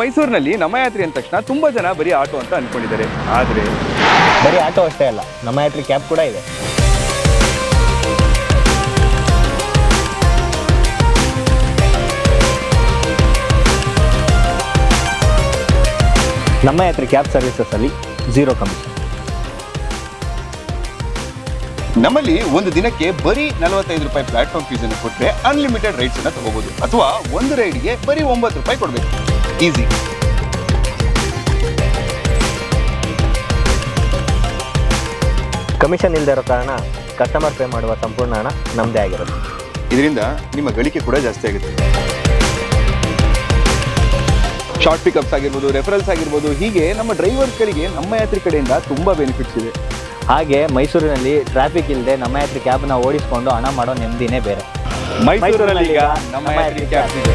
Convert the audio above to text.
ಮೈಸೂರಿನಲ್ಲಿ ನಮ್ಮ ಯಾತ್ರೆ ಅಂದ ತಕ್ಷಣ ತುಂಬಾ ಜನ ಬರೀ ಆಟೋ ಅಂತ ಅನ್ಕೊಂಡಿದ್ದಾರೆ. ಆದ್ರೆ ಬರೀ ಆಟೋ ಅಷ್ಟೇ ಅಲ್ಲ ನಮ್ಮ ಯಾತ್ರೆ ಕ್ಯಾಬ್ ಕೂಡ ಇದೆ. ನಮ್ಮ ಯಾತ್ರಿ ಕ್ಯಾಬ್ ಸರ್ವಿಸಸ್ ಅಲ್ಲಿ ಝೀರೋ ಕಮಿಷನ್ ನಮ್ಮಲ್ಲಿ ಒಂದು ದಿನಕ್ಕೆ ಬರೀ ನಲವತ್ತೈದು ರೂಪಾಯಿ ಪ್ಲಾಟ್ಫಾರ್ಮ್ ಫೀಸ್ ಅನ್ನು ಕೊಟ್ಟರೆ ಅನ್ಲಿಮಿಟೆಡ್ ರೈಡ್ಸ್ ಅನ್ನ ತಗೋಬಹುದು ಅಥವಾ ಒಂದು ರೈಡ್ಗೆ ಬರೀ ಒಂಬತ್ತು ರೂಪಾಯಿ ಕೊಡಬೇಕು. ಈಸಿ ಕಮಿಷನ್ ಇಲ್ಲದೆ ಇರೋ ಕಾರಣ ಕಸ್ಟಮರ್ ಪೇ ಮಾಡುವ ಸಂಪೂರ್ಣ ಹಣ ನಮ್ಮದೇ ಆಗಿರುತ್ತೆ. ಇದರಿಂದ ನಿಮ್ಮ ಗಳಿಕೆ ಕೂಡ ಜಾಸ್ತಿ ಆಗುತ್ತೆ. ಶಾರ್ಟ್ ಪಿಕಪ್ಸ್ ಆಗಿರ್ಬೋದು ರೆಫರೆನ್ಸ್ ಆಗಿರ್ಬೋದು ಹೀಗೆ ನಮ್ಮ ಡ್ರೈವರ್ಸ್ಗಳಿಗೆ ನಮ್ಮ ಯಾತ್ರೆ ಕಡೆಯಿಂದ ತುಂಬ ಬೆನಿಫಿಟ್ಸ್ ಇದೆ. ಹಾಗೆ ಮೈಸೂರಿನಲ್ಲಿ ಟ್ರಾಫಿಕ್ ಇಲ್ಲದೆ ನಮ್ಮ ಯಾತ್ರಿ ಕ್ಯಾಬ್ನ ಓಡಿಸ್ಕೊಂಡು ಹಣ ಮಾಡೋ ನೆಮ್ಮದಿನೇ ಬೇರೆ. ಮೈಸೂರಲ್ಲಿ ಈಗ ನಮ್ಮ ಯಾತ್ರಿ ಕ್ಯಾಬ್ ಇದೆ.